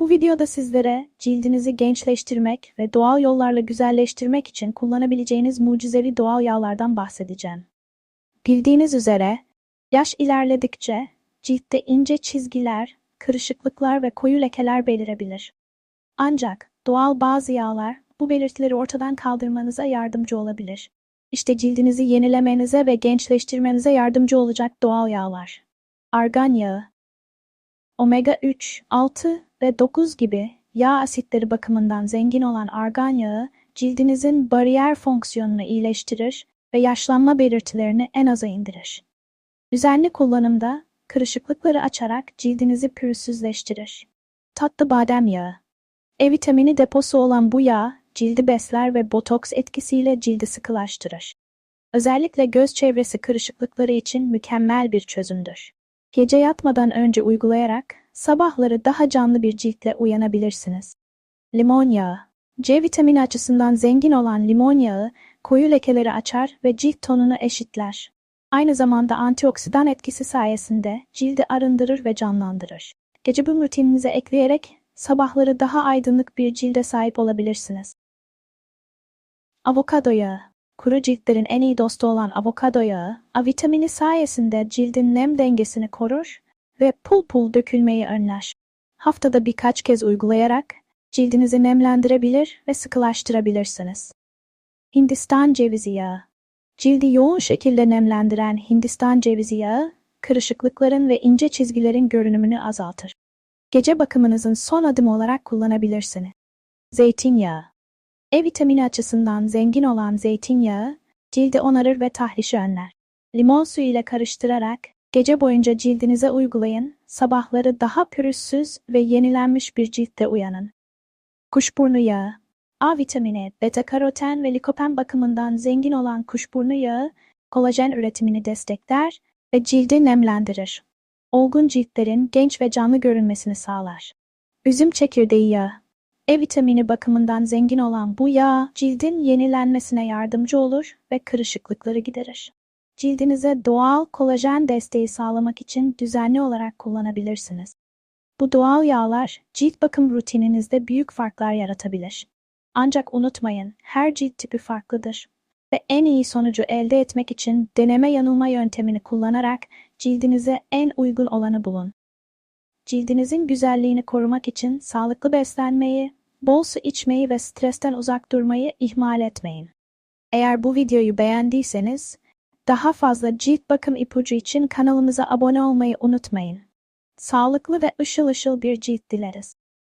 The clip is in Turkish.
Bu videoda sizlere cildinizi gençleştirmek ve doğal yollarla güzelleştirmek için kullanabileceğiniz mucizevi doğal yağlardan bahsedeceğim. Bildiğiniz üzere yaş ilerledikçe ciltte ince çizgiler, kırışıklıklar ve koyu lekeler belirebilir. Ancak doğal bazı yağlar bu belirtileri ortadan kaldırmanıza yardımcı olabilir. İşte cildinizi yenilemenize ve gençleştirmenize yardımcı olacak doğal yağlar. Argan yağı, omega 3, 6 ve 9 gibi yağ asitleri bakımından zengin olan argan yağı cildinizin bariyer fonksiyonunu iyileştirir ve yaşlanma belirtilerini en aza indirir. Düzenli kullanımda kırışıklıkları açarak cildinizi pürüzsüzleştirir. Tatlı badem yağı E vitamini deposu olan bu yağ cildi besler ve botoks etkisiyle cildi sıkılaştırır. Özellikle göz çevresi kırışıklıkları için mükemmel bir çözümdür. Gece yatmadan önce uygulayarak sabahları daha canlı bir ciltle uyanabilirsiniz. Limon yağı C vitamini açısından zengin olan limon yağı koyu lekeleri açar ve cilt tonunu eşitler. Aynı zamanda antioksidan etkisi sayesinde cildi arındırır ve canlandırır. Gece bu rutininize ekleyerek sabahları daha aydınlık bir cilde sahip olabilirsiniz. Avokado yağı Kuru ciltlerin en iyi dostu olan avokado yağı, A vitamini sayesinde cildin nem dengesini korur ve pul pul dökülmeyi önler. Haftada birkaç kez uygulayarak cildinizi nemlendirebilir ve sıkılaştırabilirsiniz. Hindistan cevizi yağı Cildi yoğun şekilde nemlendiren Hindistan cevizi yağı, kırışıklıkların ve ince çizgilerin görünümünü azaltır. Gece bakımınızın son adımı olarak kullanabilirsiniz. Zeytinyağı E vitamini açısından zengin olan zeytinyağı, cildi onarır ve tahrişi önler. Limon suyu ile karıştırarak gece boyunca cildinize uygulayın, sabahları daha pürüzsüz ve yenilenmiş bir ciltte uyanın. Kuşburnu yağı A vitamini, beta karoten ve likopen bakımından zengin olan kuşburnu yağı, kolajen üretimini destekler ve cildi nemlendirir. Olgun ciltlerin genç ve canlı görünmesini sağlar. Üzüm çekirdeği yağı E vitamini bakımından zengin olan bu yağ, cildin yenilenmesine yardımcı olur ve kırışıklıkları giderir. Cildinize doğal kolajen desteği sağlamak için düzenli olarak kullanabilirsiniz. Bu doğal yağlar cilt bakım rutininizde büyük farklar yaratabilir. Ancak unutmayın, her cilt tipi farklıdır ve en iyi sonucu elde etmek için deneme yanılma yöntemini kullanarak cildinize en uygun olanı bulun. Cildinizin güzelliğini korumak için sağlıklı beslenmeyi, bol su içmeyi ve stresten uzak durmayı ihmal etmeyin. Eğer bu videoyu beğendiyseniz, daha fazla cilt bakım ipucu için kanalımıza abone olmayı unutmayın. Sağlıklı ve ışıl ışıl bir cilt dileriz.